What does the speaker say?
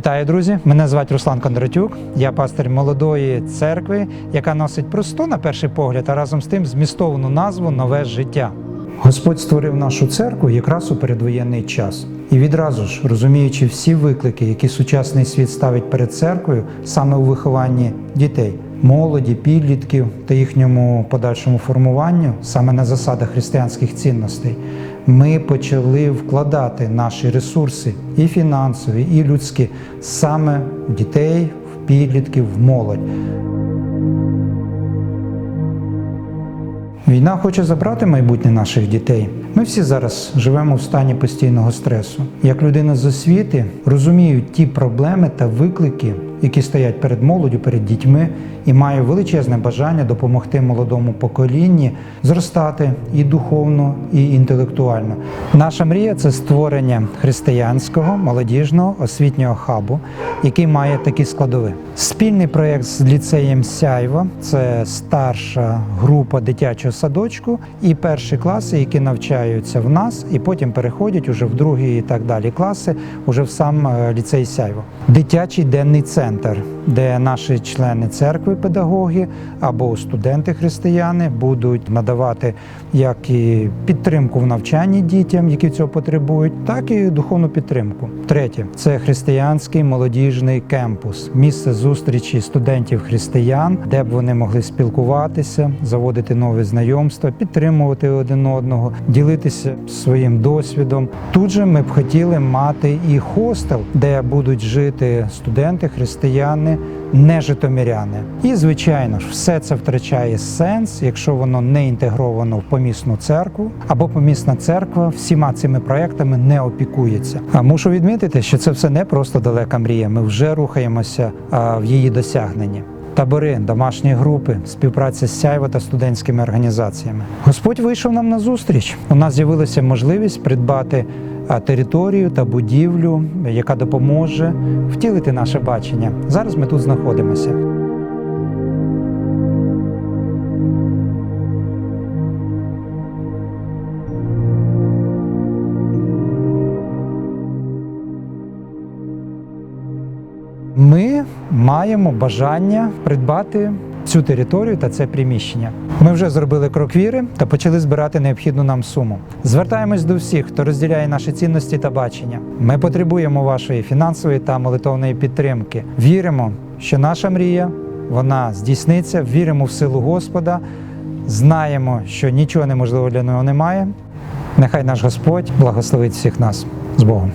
Вітаю, друзі! Мене звати Руслан Кондратюк. Я пастир молодої церкви, яка носить просту на перший погляд, а разом з тим змістовну назву Нове життя. Господь створив нашу церкву якраз у передвоєнний час. І відразу ж, розуміючи всі виклики, які сучасний світ ставить перед церквою, саме у вихованні дітей, молоді, підлітків та їхньому подальшому формуванню, саме на засадах християнських цінностей, ми почали вкладати наші ресурси і фінансові, і людські саме в дітей, в підлітків, в молодь. Війна хоче забрати майбутнє наших дітей. Ми всі зараз живемо в стані постійного стресу. Як людина з освіти розумію ті проблеми та виклики, які стоять перед молоддю, перед дітьми, і маю величезне бажання допомогти молодому поколінні зростати і духовно, і інтелектуально. Наша мрія це створення християнського молодіжного освітнього хабу, який має такі складові. Спільний проєкт з ліцеєм Сяйва це старша група дитячого садочку і перші класи, які навчаються в нас, і потім переходять уже в другі і так далі класи, уже в сам е, ліцей Сяйво. Дитячий денний центр, де наші члени церкви, педагоги або студенти християни будуть надавати як і підтримку в навчанні дітям, які цього потребують, так і духовну підтримку. Третє це християнський молодіжний кемпус, місце зустрічі студентів християн, де б вони могли спілкуватися, заводити нові знайомства, підтримувати один одного, ділитися своїм досвідом. Тут же ми б хотіли мати і хостел, де будуть жити студенти, християни, не житомиряни. І звичайно ж, все це втрачає сенс, якщо воно не інтегровано в помісну церкву, або помісна церква всіма цими проектами не опікується. А мушу відмітити, що це все не просто далека мрія. Ми вже рухаємося в її досягненні. Табори, домашні групи, співпраця з сяйво та студентськими організаціями. Господь вийшов нам на зустріч. У нас з'явилася можливість придбати територію та будівлю, яка допоможе втілити наше бачення. Зараз ми тут знаходимося. Ми маємо бажання придбати цю територію та це приміщення. Ми вже зробили крок віри та почали збирати необхідну нам суму. Звертаємось до всіх, хто розділяє наші цінності та бачення. Ми потребуємо вашої фінансової та молитовної підтримки. Віримо, що наша мрія вона здійсниться. Віримо в силу Господа. Знаємо, що нічого неможливого для нього немає. Нехай наш Господь благословить всіх нас з Богом.